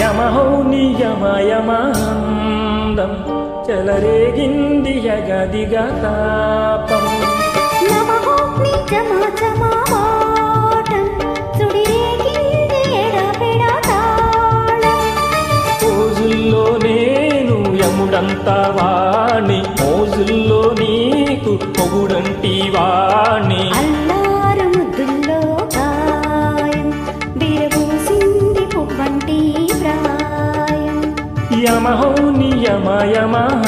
నియమయమానందం చెలరేగింది యగదిగా తాపం రోజుల్లో నేను యముడంతా వాణి మోజుల్లో నీకు పొగుడంటి వాణి. యమహో నియమయమానందం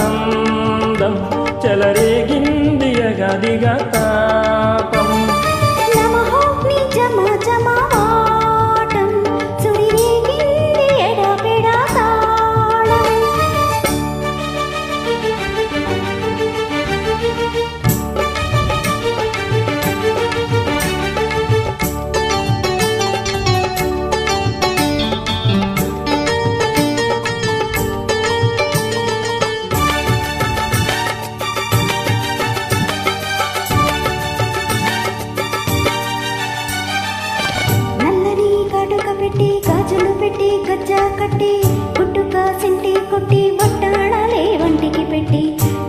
కట్టి గుట్టుక సింటి కొట్టి బొట్టాడలే వంటికి పెట్టి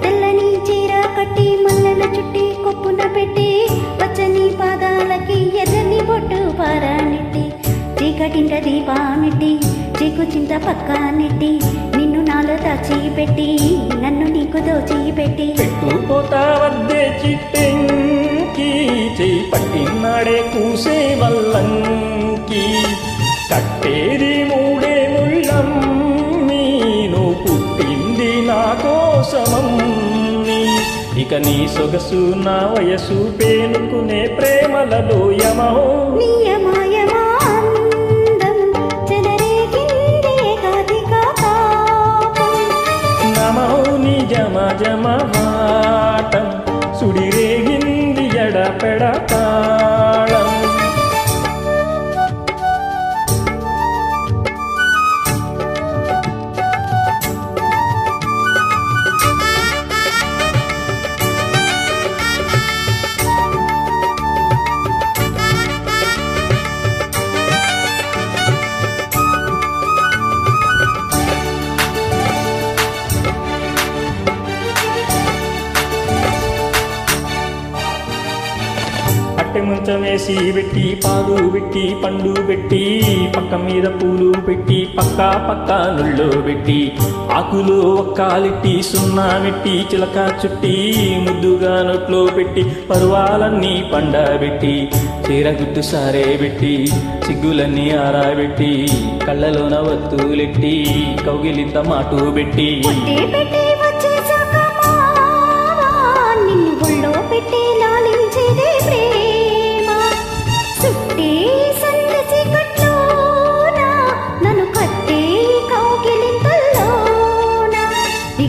తెల్లని చీర కట్టి మల్లెల చుట్టి కొప్పున పెట్టి పచ్చని పాదాలకి ఎర్రని బొట్టు పారానెట్టి చీకటింట దీపానెట్టి చీకు చింత పక్క నెట్టి నిన్ను నాలో దాచి పెట్టి నన్ను నీకు దోచి పెట్టి. పెట్టుపోతా చిట్టెంకి చేయి పట్టినాడే కూసే వల్లంకి కట్టే ఇక నీ సొగసు నా వయసు పేనుకునే ప్రేమలలో యమహో. నియమయమాందం చెలరేగిందే కాదిక తాపం నమో నిజమ జమవాటం సుడిరేగింది ఎడపెడ మంచం వేసి పెట్టి పాలు పెట్టి పండు పెట్టి పక్క మీద పూలు పెట్టి పక్క పక్క నుళ్ళు పెట్టి ఆకులు ఒక్కాలిట్టి సున్నా మెట్టి చిలక చుట్టి ముద్దుగా నోట్లో పెట్టి పరువాలన్నీ పండబెట్టి చీర గుడ్డు సారే పెట్టి సిగ్గులన్నీ ఆరాబెట్టి కళ్ళలోన వత్తులెట్టి కౌగిలింత మాటు పెట్టి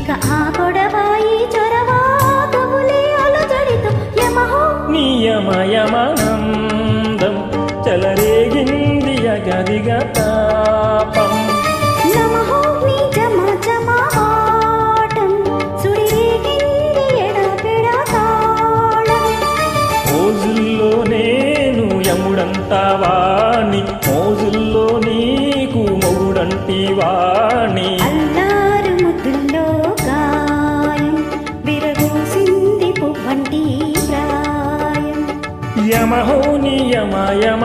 ఇక ఆ గొడవాయి చొరవా కబులే అలజడితో యమహో. నియమయమానందం చెలరేగింది అగదిగా తాపం. నమః నిజమజమాటం సుడిరేగింది ఎడపెడ తాళం. మోజుల్లో నేను నీకు ప్రాయం